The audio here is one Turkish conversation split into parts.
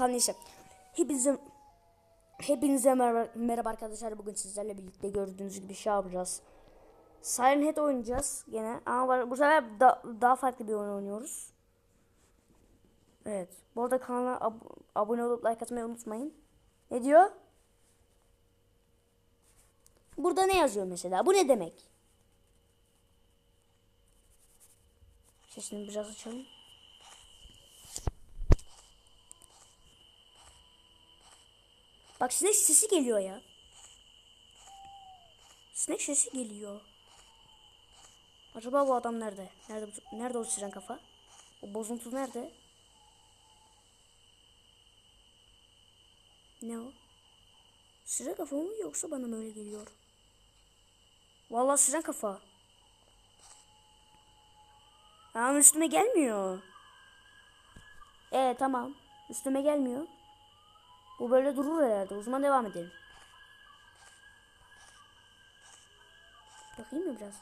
Neyse. Hepinize Hepinize merhaba, merhaba arkadaşlar. Bugün sizlerle birlikte gördüğünüz gibi şey yapacağız. Siren Head oynayacağız gene. Ama var- bu sefer da- daha farklı bir oyun oynuyoruz. Evet. Bu arada kanala ab- abone olup like atmayı unutmayın. Ne diyor? Burada ne yazıyor mesela? Bu ne demek? Sesini biraz açalım. Bak sinek sesi geliyor ya. Sinek sesi geliyor. Acaba bu adam nerede? Nerede nerede o siren kafa? O bozuntu nerede? Ne o? Siren kafa mı yoksa bana mı öyle geliyor? Vallahi siren kafa. Ama üstüme gelmiyor. Ee tamam. Üstüme gelmiyor. Bu böyle durur herhalde. O zaman devam edelim. Bakayım mı biraz?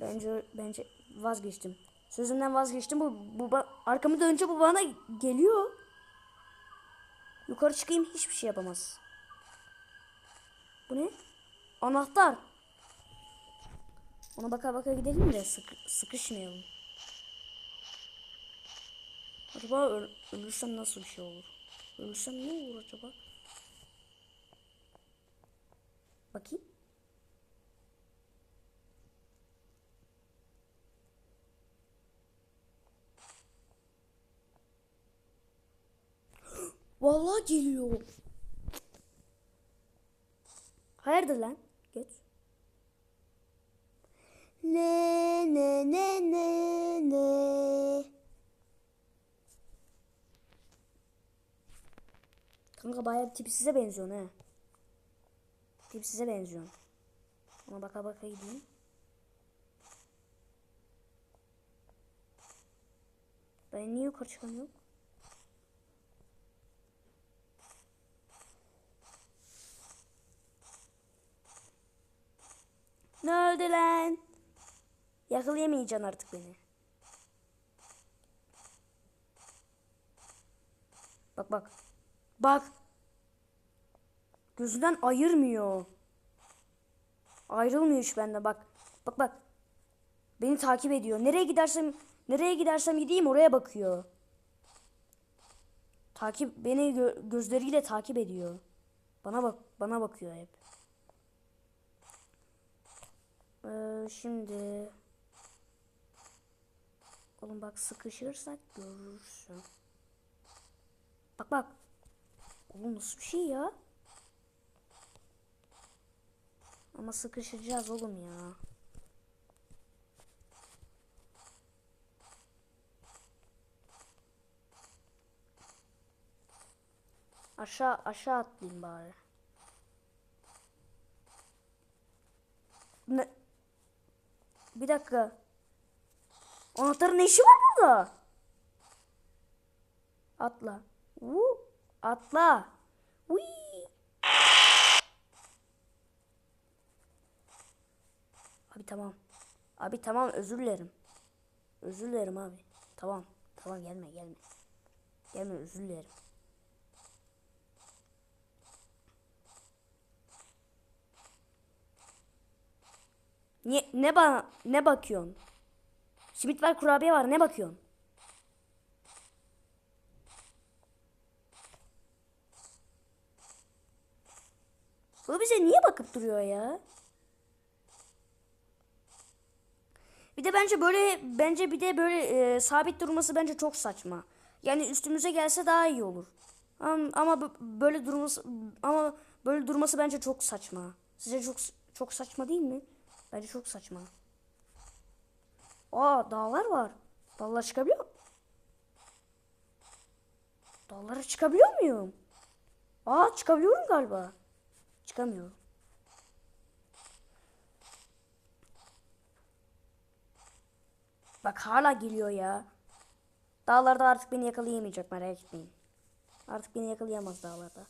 Bence bence vazgeçtim. Sözümden vazgeçtim. Bu, bu arkamı dönünce bu bana geliyor. Yukarı çıkayım hiçbir şey yapamaz. Bu ne? Anahtar. Ona baka baka gidelim de sık, sıkışmayalım. Acaba öl- ölürsem nasıl bir şey olur? Ölürsem ne olur acaba? Bakayım. Vallahi geliyor. Hayırdır lan? Geç. Ne ne ne. Kanka bayağı tipsize benziyorsun he. Tipsize benziyorsun. Ona baka baka gideyim. Ben niye yukarı çıkamıyorum? Ne oldu lan? Yakalayamayacaksın artık beni. Bak bak. Bak. Gözünden ayırmıyor. Ayrılmıyor hiç bende bak. Bak bak. Beni takip ediyor. Nereye gidersem nereye gidersem gideyim oraya bakıyor. Takip beni gö- gözleriyle takip ediyor. Bana bak bana bakıyor hep. Ee, şimdi Oğlum bak sıkışırsak görürsün. Bak bak. Oğlum nasıl bir şey ya? Ama sıkışacağız oğlum ya. Aşağı aşağı atlayayım bari. Ne? Bir dakika. Anahtarın ne işi var burada? Atla. Vuu. Atla. Uy. Abi tamam. Abi tamam özür dilerim. Özür dilerim abi. Tamam. Tamam gelme gelme. Gelme özür dilerim. Niye, ne bana ne bakıyorsun? Simit var kurabiye var ne bakıyorsun? Bu bize niye bakıp duruyor ya? Bir de bence böyle bence bir de böyle e, sabit durması bence çok saçma. Yani üstümüze gelse daha iyi olur. Ama, ama böyle durması ama böyle durması bence çok saçma. Sizce çok çok saçma değil mi? Bence çok saçma. Aa dağlar var. Dağlara çıkabiliyor Dağlara çıkabiliyor muyum? Aa çıkabiliyorum galiba. Çıkamıyorum. Bak hala geliyor ya. Dağlarda artık beni yakalayamayacak merak etmeyin. Artık beni yakalayamaz dağlarda.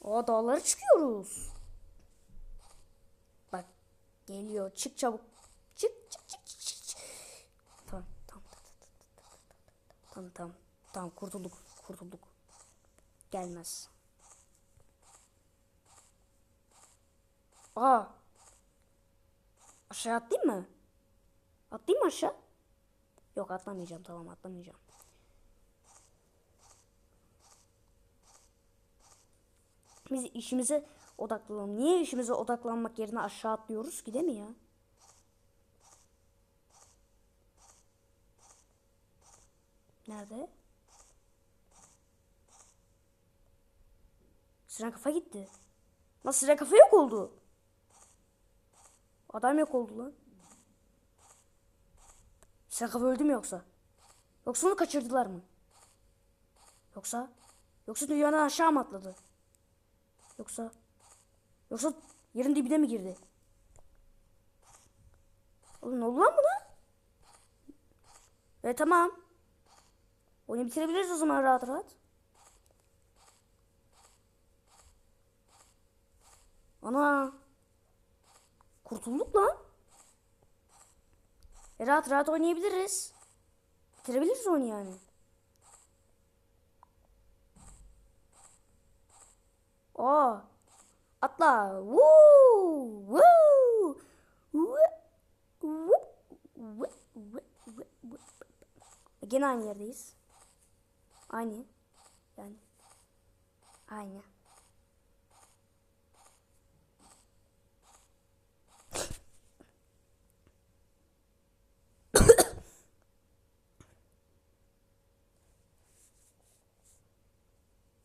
O dağlara çıkıyoruz. Bak geliyor. Çık çabuk. Çık çık çık çık. çık. Tamam tamam tamam tamam tamam tamam kurtulduk kurtulduk. Gelmez. Aa. Aşağı atlayayım mı? Atlayayım mı aşağı? Yok atlamayacağım tamam atlamayacağım. Biz işimize odaklanalım. Niye işimize odaklanmak yerine aşağı atlıyoruz ki değil mi ya? Nerede? Siren kafa gitti. Lan siren kafa yok oldu. Adam yok oldu lan. Kafa öldü mü yoksa? Yoksa onu kaçırdılar mı? Yoksa? Yoksa dünyadan aşağı mı atladı? Yoksa? Yoksa yerin dibine mi girdi? Oğlum ne oldu lan buna? E tamam. Oyunu bitirebiliriz o zaman rahat rahat. Ana. Kurtulduk lan. E rahat rahat oynayabiliriz. Bitirebiliriz oyunu yani. Aa. Atla. Woo! Woo! Woo! Woo! Gene aynı yerdeyiz. Aynı. Yani. Aynı.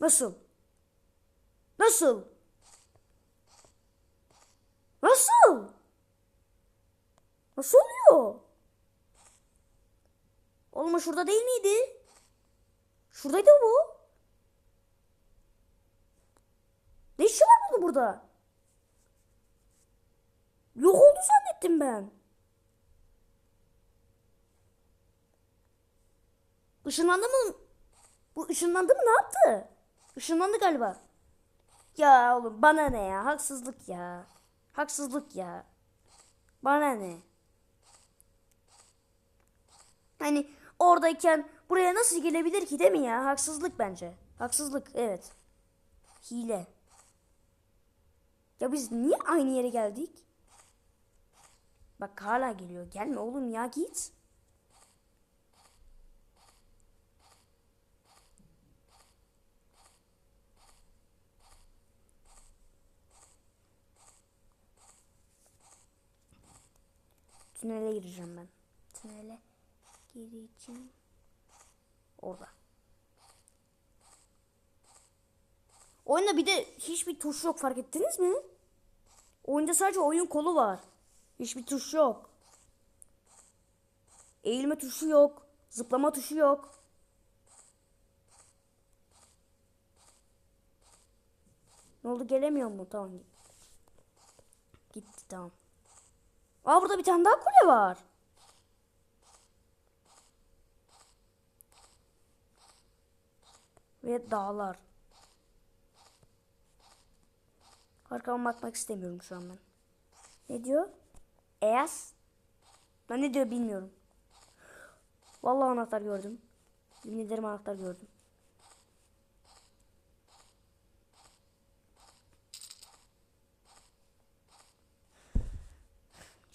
Nasıl? Nasıl? Nasıl? Nasıl oluyor? Oğlum o şurada değil miydi? Şuradaydı bu. Ne işi var bunun burada? Yok oldu zannettim ben. Işınlandı mı? Bu ışınlandı mı ne yaptı? Işınlandı galiba. Ya oğlum bana ne ya? Haksızlık ya. Haksızlık ya. Bana ne? Hani oradayken buraya nasıl gelebilir ki değil mi ya? Haksızlık bence. Haksızlık evet. Hile. Ya biz niye aynı yere geldik? Bak hala geliyor. Gelme oğlum ya git. Tünele gireceğim ben. Tünele gireceğim. Orada. Oyunda bir de hiçbir tuş yok fark ettiniz mi? Oyunda sadece oyun kolu var. Hiçbir tuş yok. Eğilme tuşu yok. Zıplama tuşu yok. Ne oldu gelemiyor mu? Tamam. Gitti tamam. Aa burada bir tane daha kule var. Ve dağlar. Arkama bakmak istemiyorum şu an ben. Ne diyor? Eas. Ben ne diyor bilmiyorum. Vallahi anahtar gördüm. Yemin ederim anahtar gördüm.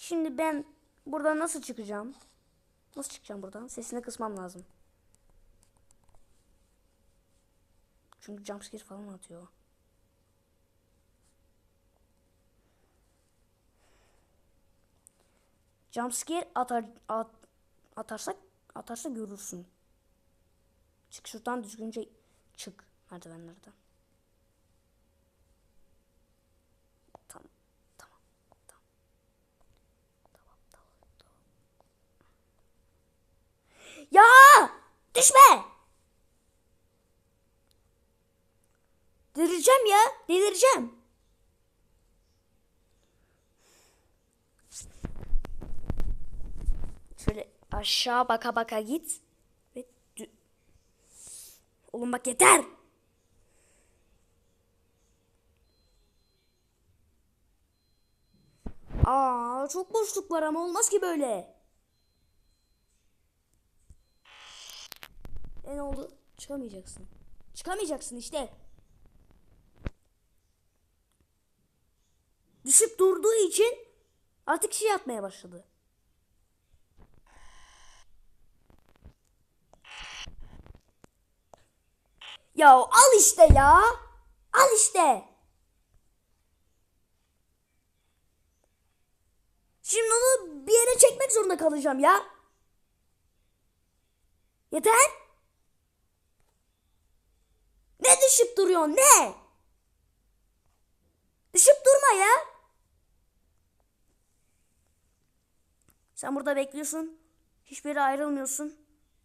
Şimdi ben buradan nasıl çıkacağım? Nasıl çıkacağım buradan? Sesini kısmam lazım. Çünkü jumpscare falan atıyor. Jumpscare atar, at, atarsak atarsa görürsün. Çık şuradan düzgünce çık merdivenlerden. Tamam. Tamam. Tamam. Tamam. Tamam. Tamam. Ya! Düşme! Delireceğim ya. Delireceğim. Şöyle aşağı baka baka git. Ve Oğlum bak yeter. Aa çok boşluk var ama olmaz ki böyle. E ne oldu? Çıkamayacaksın. Çıkamayacaksın işte. Düşüp durduğu için artık şey atmaya başladı. Ya al işte ya. Al işte. Şimdi onu bir yere çekmek zorunda kalacağım ya. Yeter. Ne düşüp duruyorsun ne? Düşüp durma ya. Sen burada bekliyorsun. Hiçbir yere ayrılmıyorsun.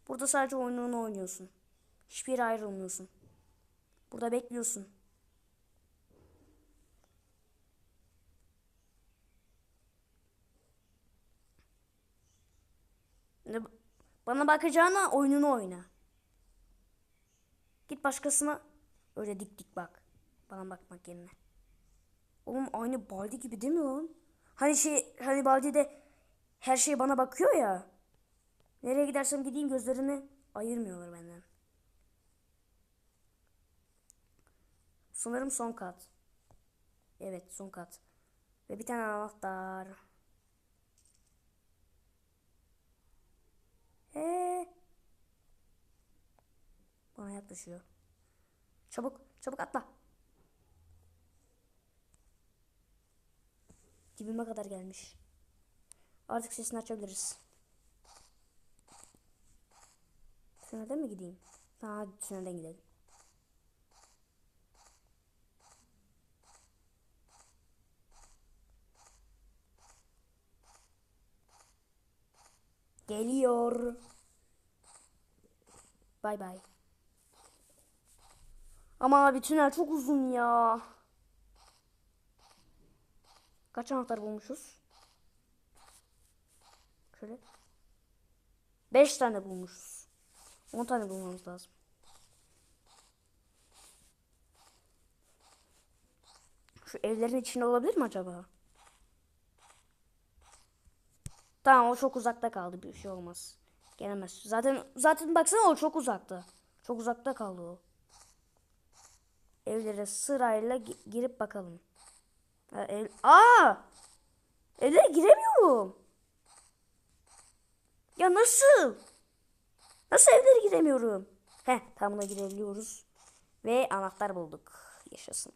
Burada sadece oyununu oynuyorsun. Hiçbir yere ayrılmıyorsun. Burada bekliyorsun. Bana bakacağına oyununu oyna. Git başkasına öyle dik dik bak. Bana bakmak yerine. Oğlum aynı Baldi gibi değil mi lan? Hani şey hani Baldi'de her şey bana bakıyor ya. Nereye gidersem gideyim gözlerini ayırmıyorlar benden. Sanırım son kat. Evet son kat. Ve bir tane anahtar. Ee, bana yaklaşıyor. Çabuk, çabuk atla. Dibime kadar gelmiş. Artık sesini açabiliriz. Tünelden mi gideyim? Ha, tünelden gidelim. Geliyor. Bay bay. Ama abi tünel çok uzun ya. Kaç anahtar bulmuşuz? Şöyle. 5 tane bulmuşuz. 10 tane bulmamız lazım. Şu evlerin içinde olabilir mi acaba? Tamam o çok uzakta kaldı bir şey olmaz. Gelemez. Zaten zaten baksana o çok uzakta. Çok uzakta kaldı o. Evlere sırayla gi- girip bakalım. Ev... Aa! Evlere giremiyorum. Ya nasıl? Nasıl evlere giremiyorum? Heh tam buna girebiliyoruz. Ve anahtar bulduk. Yaşasın.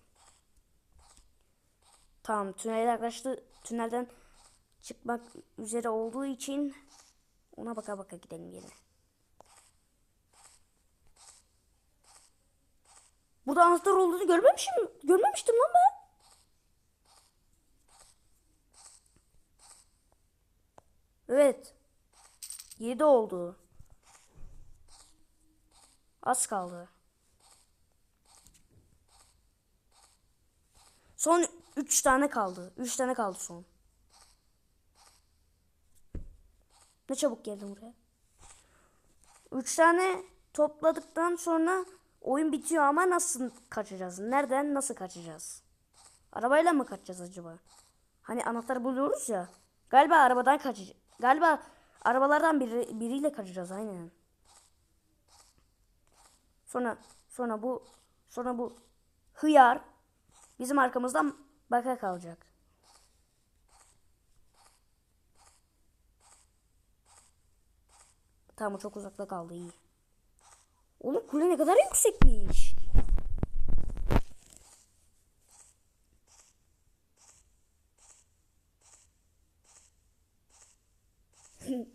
Tamam tünele yaklaştı. Tünelden çıkmak üzere olduğu için ona baka baka gidelim yine. Burada anahtar olduğunu görmemişim. Görmemiştim lan ben. Evet. 7 oldu. Az kaldı. Son 3 tane kaldı. 3 tane kaldı son. Ne çabuk geldim buraya. 3 tane topladıktan sonra oyun bitiyor ama nasıl kaçacağız? Nereden nasıl kaçacağız? Arabayla mı kaçacağız acaba? Hani anahtar buluyoruz ya. Galiba arabadan kaçacağız. Galiba arabalardan biri, biriyle kaçacağız aynen. Sonra sonra bu sonra bu hıyar bizim arkamızdan baka kalacak. Tamam çok uzakta kaldı iyi. Oğlum kule ne kadar yüksekmiş.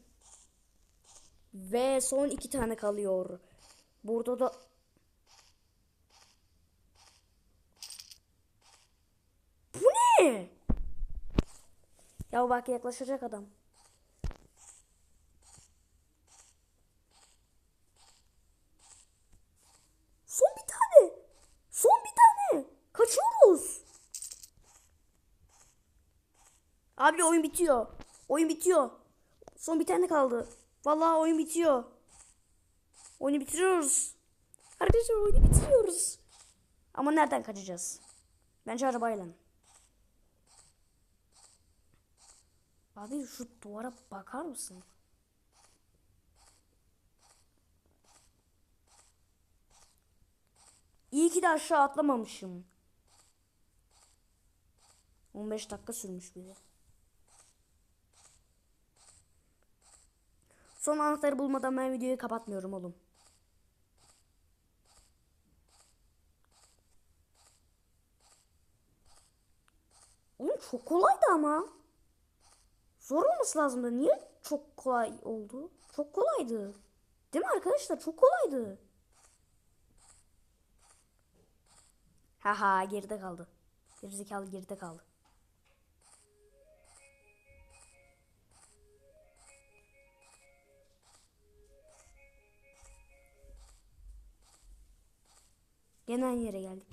Ve son iki tane kalıyor. Burada da Bu ne? Ya bak yaklaşacak adam. Son bir tane. Son bir tane. Kaçıyoruz. Abi oyun bitiyor. Oyun bitiyor. Son bir tane kaldı. Vallahi oyun bitiyor. Oyunu bitiriyoruz. Arkadaşlar oyunu bitiriyoruz. Ama nereden kaçacağız? Bence arabayla. Abi şu duvara bakar mısın? İyi ki de aşağı atlamamışım. 15 dakika sürmüş bile. Son anahtarı bulmadan ben videoyu kapatmıyorum oğlum. Oğlum çok kolaydı ama. Zor olması lazımdı. Niye çok kolay oldu? Çok kolaydı. Değil mi arkadaşlar? Çok kolaydı. Haha geride kaldı. Gerizekalı geride kaldı. Gene aynı yere geldik.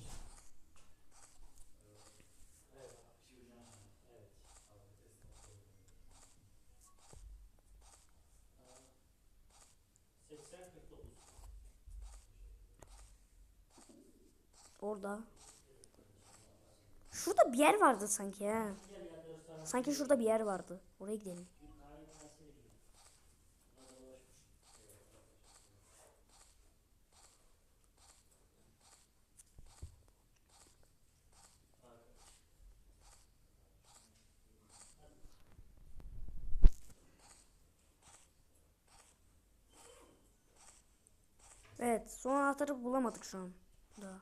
Orada. Şurada bir yer vardı sanki ha. Sanki şurada bir yer vardı. Oraya gidelim. Son anahtarı bulamadık şu an. Daha.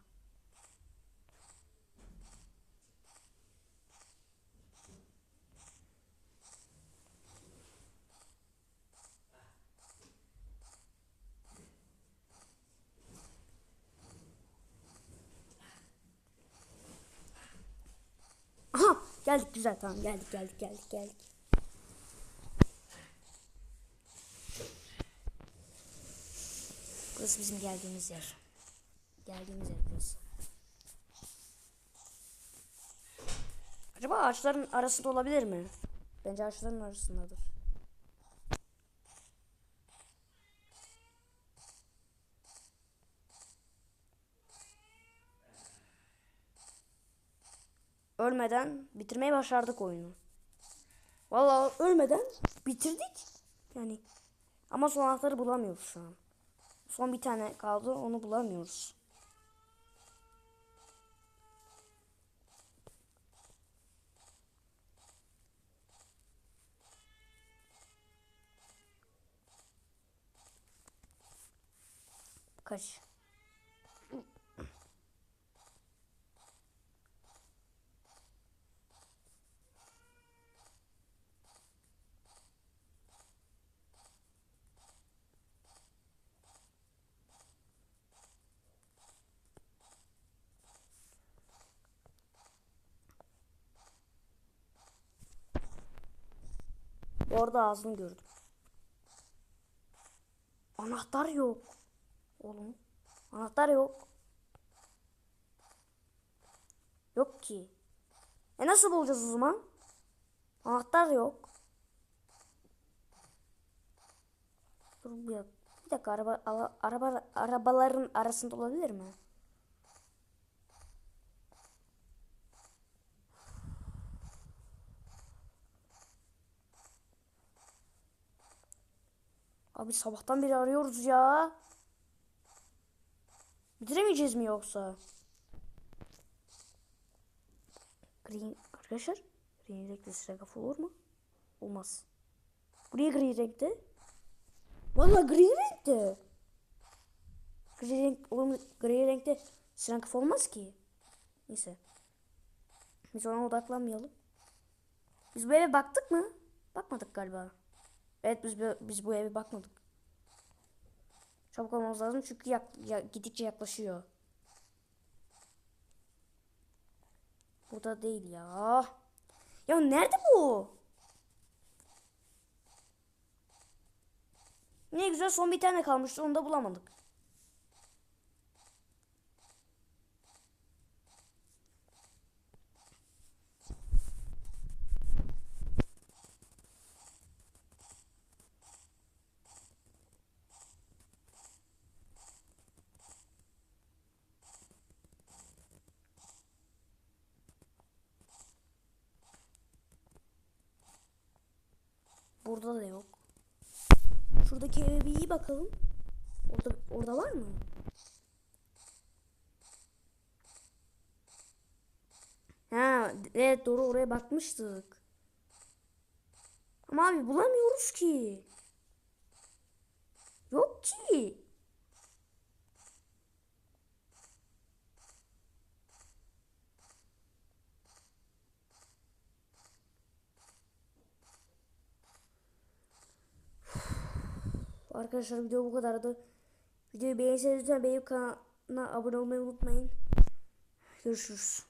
Aha geldik güzel tamam geldik geldik geldik geldik. Burası bizim geldiğimiz yer. Geldiğimiz yer burası. Acaba ağaçların arasında olabilir mi? Bence ağaçların arasındadır. Ölmeden bitirmeyi başardık oyunu. Vallahi ölmeden bitirdik. Yani ama son anahtarı bulamıyoruz şu an. Son bir tane kaldı onu bulamıyoruz. Kaç. Orada ağzını gördüm. Anahtar yok. Oğlum. Anahtar yok. Yok ki. E nasıl bulacağız o zaman? Anahtar yok. Dur bir, dak- bir dakika araba, araba arabaların arasında olabilir mi? Abi sabahtan beri arıyoruz ya. Bitiremeyeceğiz mi yoksa? Green arkadaşlar. Green renkli sıra kafa olur mu? Olmaz. Bu niye gri renkte? Valla gri renkte. Gri renk oğlum gri renkte sıra olmaz ki. Neyse. Biz ona odaklanmayalım. Biz bu eve baktık mı? Bakmadık galiba. Evet biz bu- biz bu eve bakmadık. Çabuk olmamız lazım çünkü yak, ya- gidikçe yaklaşıyor. Burada değil ya. Ya nerede bu? Ne güzel son bir tane kalmıştı onu da bulamadık. Burada da yok. Şuradaki eve bir iyi bakalım. Orada, orada var mı? Ha, evet doğru oraya bakmıştık. Ama abi bulamıyoruz ki. Yok ki. Arkadaşlar video bu kadardı. Videoyu beğenirseniz lütfen benim kanalına abone olmayı unutmayın. Görüşürüz.